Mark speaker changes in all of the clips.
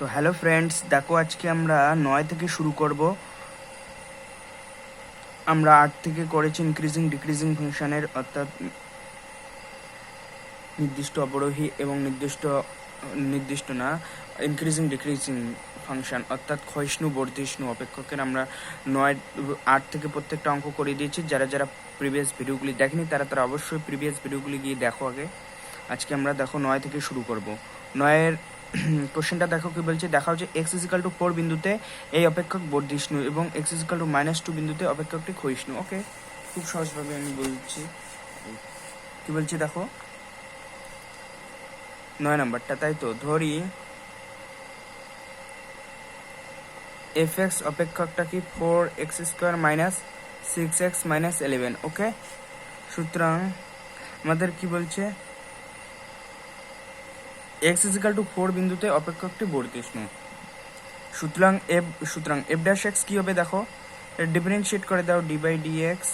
Speaker 1: তো hello friends, দেখো আজকে আমরা নয় থেকে শুরু করব। আমরা আট থেকে করেছি ইনক্রিজিং ডিক্রিজিং ফাংশনের অর্থাৎ নির্দিষ্ট অবরোহী এবং নির্দিষ্ট নির্দিষ্ট না ইনক্রিজিং ডিক্রিজিং ফাংশন অর্থাৎ ক্ষয়িষ্ণু, বর্ধিষ্ণু অপেক্ষকের আমরা নয়, আট থেকে প্রত্যেকটা অঙ্ক করে দিয়েছি। যারা যারা প্রিভিয়াস ভিডিওগুলি দেখেনি, তারা তারা অবশ্যই প্রিভিয়াস ভিডিওগুলি গিয়ে দেখো আগে। আজকে আমরা দেখো নয় থেকে শুরু করব। নয়ের কোশ্চেনটা দেখো কি বলছে? দেখা হচ্ছে এক্স ইজিক্যাল টু ফোর বিন্দুতে এই অপেক্ষক বর্ধিষ্ণু এবং x is equal to minus two বিন্দুতে অপেক্ষকটি ক্ষয়িষ্ণু। ওকে খুব সহজভাবে আমি বলছি। কি বলছি দেখো? নয় নাম্বারটা, তাই তো? ধরি এফ এক্স অপেক্ষকটা কি four x square minus six x minus eleven okay সুতরাং আমাদের কি বলছে? এক্স ইজিক্যাল টু ফোর বিন্দুতে অপেক্ষকটি বর্ধিষ্ণু সুতরাং এফ সুতরাং এফ ড্যাশ এক্স কী হবে দেখো? ডিফারেন্সিয়েট করে দাও d by d x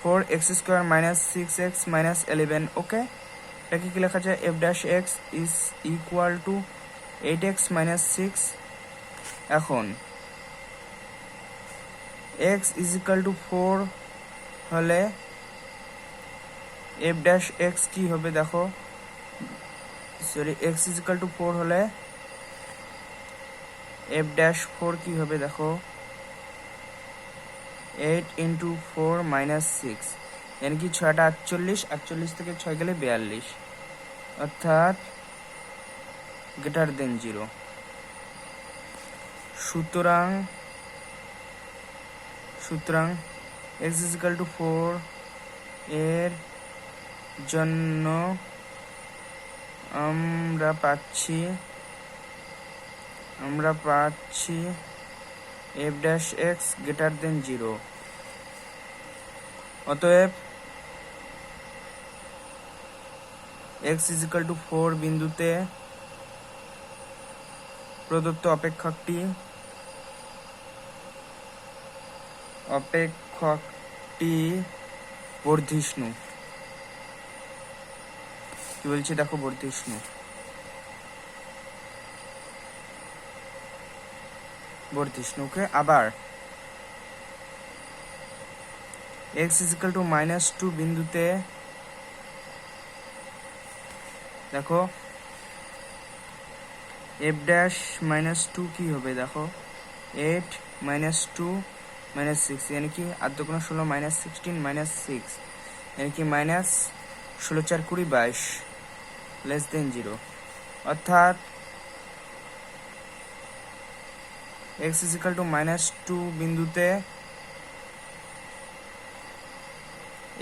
Speaker 1: four x square minus six x minus eleven okay এটাকে কী লেখা যায়? F dash x is equal to eight x minus six এখন x is equal to four হলে এফ ড্যাশ এক্স কী হবে দেখো? Sorry x is equal to four হলে এফ ড্যাশ ফোর কি হবে দেখো? Eight into four minus six यानी কি ছয়টা? আটচল্লিশ। আটচল্লিশ থেকে ছয় গেলে বিয়াল্লিশ। অর্থাৎ গ্রেটার দেন জিরো সুতরাং সুতরাং এক্স ইজিক্যাল টু ফোর এর জন্য আমরা পাচ্ছি আমরা পাচ্ছি f dash x greater than zero অতএব x is equal to four বিন্দুতে প্রদত্ত অপেক্ষকটি অপেক্ষকটি বর্ধিষ্ণু। কি বলছে? দেখো বর্তি উষ্ণু বর্তিষ্ণুকে আবার। X is equal to minus two বিন্দুতে। দেখো। এফ ড্যাশ মাইনাস টু কী হবে? দেখো। Eight minus two minus six এনে কি? আদ্যগুণ ষোলো মাইনাস সিক্সটিন মাইনাস সিক্স এনে কি? মাইনাস ষোলো, চার, কুড়ি, বাইশ। লেস দেন জিরো অর্থাৎ x is equal to minus two বিন্দুতে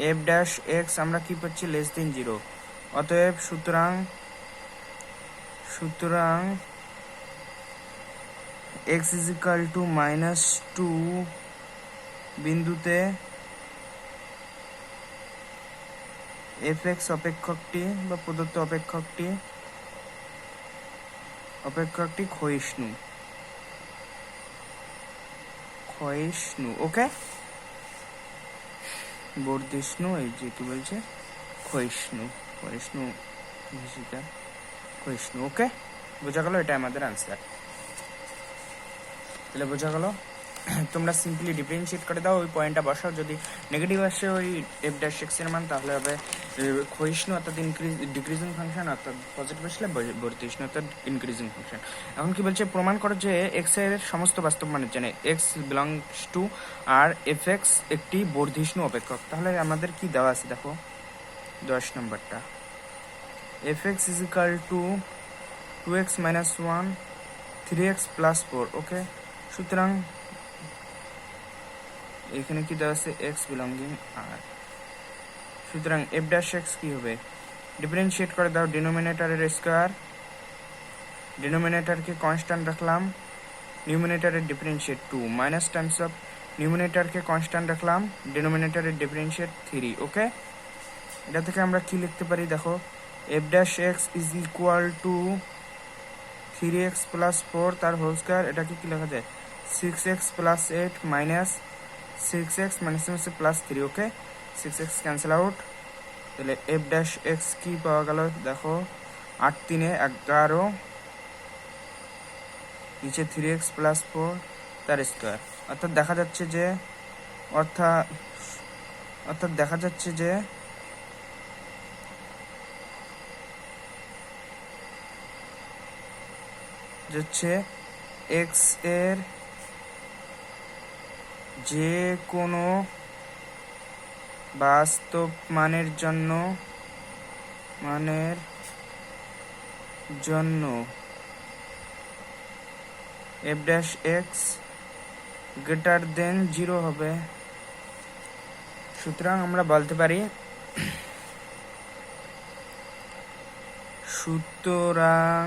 Speaker 1: এফ ড্যাশ এক্স আমরা কি পাচ্ছি? লেস দেন জিরো অতএব সুতরাং সুতরাং x is equal to minus two বিন্দুতে এফ এক্স অপেক্ষকটি বা প্রদত্ত অপেক্ষকটি? অপেক্ষকটি ক্ষয়িষ্ণু। ক্ষয়িষ্ণু, ওকে? বর্ধিষ্ণু, এই যে কি বলছে? ক্ষয়িষ্ণু ক্ষয়িষ্ণু হিসিকা ক্ষয়িষ্ণু, ওকে? বোঝা গেল এটা আমাদের আনসার তাহলে বোঝা গেল তোমরা সিম্পলি ডিফারেন্সিয়েট করে দাও, ওই পয়েন্টটা বসাও। যদি নেগেটিভ আসে ওই এফ ড্যাশ এক্সের মান, তাহলে হবে ক্ষয়িষ্ণু অর্থাৎ ইনক্রিজ ডিক্রিজিং ফাংশন অর্থাৎ পজিটিভ আসলে বর্ধিষ্ণু অর্থাৎ ইনক্রিজিং ফাংশন এখন কি বলছে? প্রমাণ করো যে এক্সের সমস্ত বাস্তব মানের জন্য x belongs to R f x একটি বর্ধিষ্ণু অপেক্ষক। তাহলে আমাদের কি দেওয়া আছে দেখো? দশ নম্বরটা। F x is equal to two x minus one three x plus four okay সুতরাং এখানে কি দেওয়া আছে? এক্স বিলঙ্গিং আর সুতরাং এফ ড্যাশ এক্স কি হবে? ডিফারেন্সিয়েট করে দাও ডিনোমিনেটারের স্কোয়ার ডিনোমিনেটারকে কনস্ট্যান্ট রাখলাম। নিউমিনেটারের differentiate to minus times of নিউমিনেটারকে constant রাখলাম। ডিনোমিনেটারের ডিফারেন্সিয়েট থ্রি ওকে এটা থেকে আমরা কি লিখতে পারি? দেখো f dash x is equal to three x plus four তার হোল স্কোয়ার এটাকে কি লেখা যায়? Six x plus eight minus six x minus হচ্ছে plus three okay six x cancel out তাহলে এফ ড্যাশ এক্স কি পাওয়া গেল? দেখো, আট তিনে এগারো, নিচে থ্রি এক্স প্লাস ফোর তার স্কোয়ার অর্থাৎ দেখা যাচ্ছে যে অর্থাৎ অর্থাৎ দেখা যাচ্ছে যে যে হচ্ছে এক্সের যে কোনো বাস্তব মানের জন্য মানের জন্য। F dash x greater than zero হবে। সুতরাং আমরা বলতে পারি, সুতরাং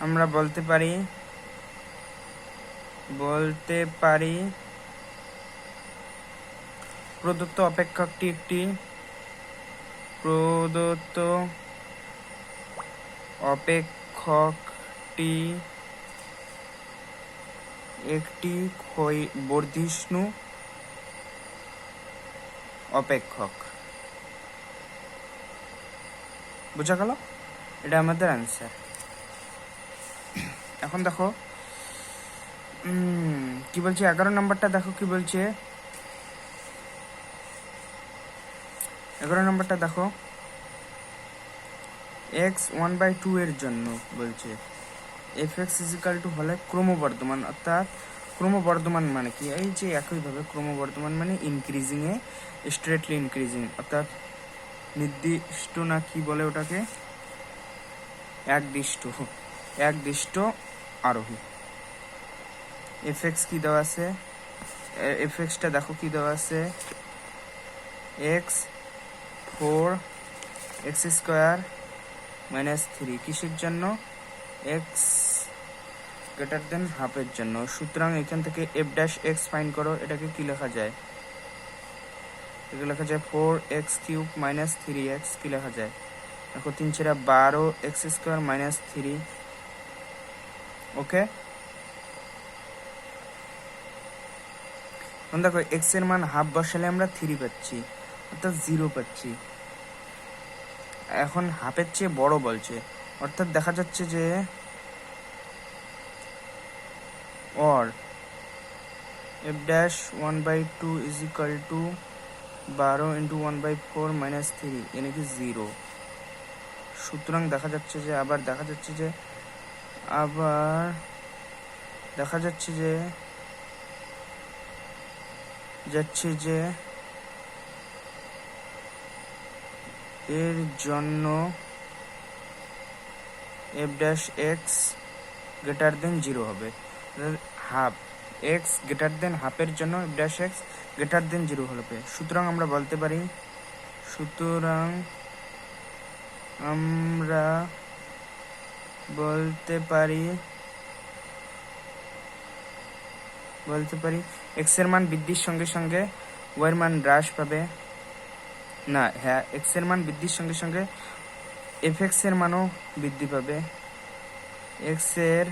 Speaker 1: আমরা বলতে পারি বলতে পারি, প্রদত্ত অপেক্ষকটি একটি প্রদত্ত অপেক্ষকটি একটি ক্ষয়- বর্ধিষ্ণু অপেক্ষক। বোঝা গেল? এটা আমাদের অ্যান্সার এখন দেখো কি বলছে? এগারো নম্বরটা দেখো কি বলছে। এগারো নম্বরটা দেখো। এক্স ওয়ান বাই টু এর জন্য বলছে। এফ এক্স ইজিক্যাল টু হলে ক্রমবর্ধমান, অর্থাৎ ক্রমবর্ধমান মানে কি? এই যে একইভাবে ক্রমবর্ধমান মানে ইনক্রিজিংয়ে স্ট্রেটলি ইনক্রিজিং অর্থাৎ নির্দিষ্ট না কি বলে ওটাকে? একদিষ্ট একদিষ্ট আরোহী। এক্স কি দেওয়া আছে? এক্সটা দেখো কি দেওয়া আছে? X four x square minus three কিসের জন্য? এক্স গ্রেটার দেন হাফের জন্য। সুতরাং এখান থেকে এফ ড্যাশ এক্স ফাইন করো, এটাকে কি লেখা যায়? এগুলো লেখা যায় four x cube minus three x কি লেখা যায়? দেখো তিন ছেড়া বারো x square minus three okay এখন দেখো এক্সের মান হাফ বসালে আমরা থ্রি পাচ্ছি, অর্থাৎ জিরো পাচ্ছি। এখন হাফের চেয়ে বড় বলছে, অর্থাৎ দেখা যাচ্ছে যে or f dash one by two is equal to বারো into one by four minus three এ নাকি জিরো সুতরাং দেখা যাচ্ছে যে, আবার দেখা যাচ্ছে যে, আবার দেখা যাচ্ছে যে যাচ্ছে যে এর জন্য f dash x greater than zero হবে। হাফ এক্স গ্রেটার দেন হাফের জন্য f dash x greater than zero হবে সুতরাং আমরা বলতে পারি, সুতরাং আমরা বলতে পারি বলতে পারি। এক্সের মান বৃদ্ধির সঙ্গে সঙ্গে ওয়াই এর মান হ্রাস পাবে। না হ্যাঁ এক্সের মান বৃদ্ধির সঙ্গে সঙ্গে এফ এক্সের মানও বৃদ্ধি পাবে। এক্সের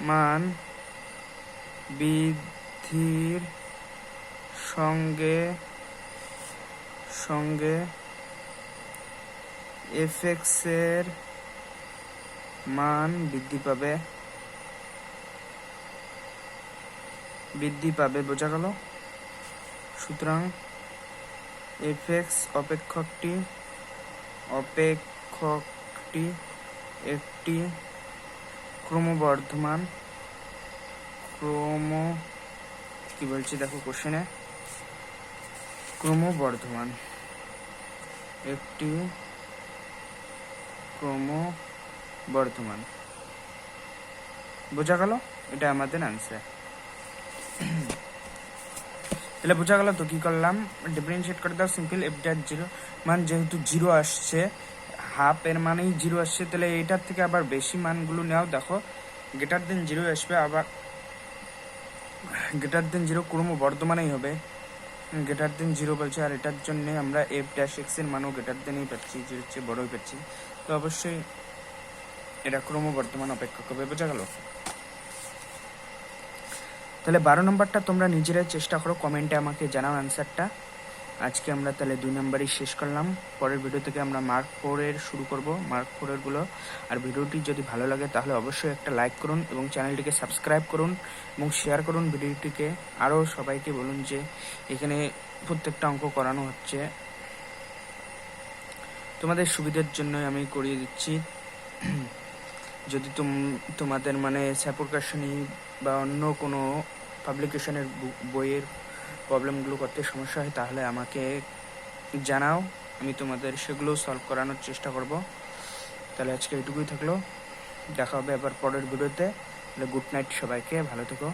Speaker 1: মান বৃদ্ধির সঙ্গে সঙ্গে এফ এক্সের মান বৃদ্ধি পাবে। বৃদ্ধি পাবে, বোঝা গেল? সুতরাং এফ এক্স অপেক্ষকটি অপেক্ষকটি একটি ক্রমবর্ধমান, ক্রম, কি বলছি দেখো কোশ্চেনে ক্রমবর্ধমান, একটি ক্রমবর্ধমান। বোঝা গেল? এটা আমাদের আনসার তাহলে বোঝা গেল তো কি করলাম। ডিফারেন্সিয়েট করে দাও সিম্পল এফ ড্যাট জিরো মান যেহেতু জিরো আসছে হাফ এর মানেই জিরো আসছে, তাহলে এটার থেকে আবার বেশি মানগুলো নেও। দেখো গ্রেটার দেন জিরো আসবে, আবার গ্রেটার দেন জিরো ক্রম বর্ধমানেই হবে। গ্রেটার দেন জিরো বলছে, আর এটার জন্য আমরা এফ ড্যাশ এক্সের মানও গ্রেটার দেনই পাচ্ছি যে হচ্ছে বড়ই পাচ্ছি। তো অবশ্যই এটা ক্রম ক্রমবর্ধমান অপেক্ষা করবে, বোঝা গেল? তাহলে বারো নম্বরটা তোমরা নিজেরাই চেষ্টা করো কমেন্টে আমাকে জানাও অ্যান্সারটা আজকে আমরা তাহলে দুই নাম্বারই শেষ করলাম। পরের ভিডিও থেকে আমরা মার্ক ফোরের শুরু করব মার্ক ফোরেরগুলো। আর ভিডিওটি যদি ভালো লাগে তাহলে অবশ্যই একটা লাইক করুন এবং চ্যানেলটিকে সাবস্ক্রাইব করুন এবং শেয়ার করুন ভিডিওটিকে। আরও সবাইকে বলুন যে এখানে প্রত্যেকটা অঙ্ক করানো হচ্ছে। তোমাদের সুবিধার জন্য আমি করিয়ে দিচ্ছি। যদি তুম, তোমাদের মানে স্যাপ্রকাশনী বা অন্য কোনো পাবলিকেশনের বইয়ের প্রবলেমগুলো করতে সমস্যা হয়, তাহলে আমাকে জানাও। আমি তোমাদের সেগুলো সলভ করানোর চেষ্টা করব। তাহলে আজকে এটুকুই থাকল। দেখা হবে আবার পরের ভিডিওতে তাহলে গুড নাইট সবাইকে, ভালো থেকো।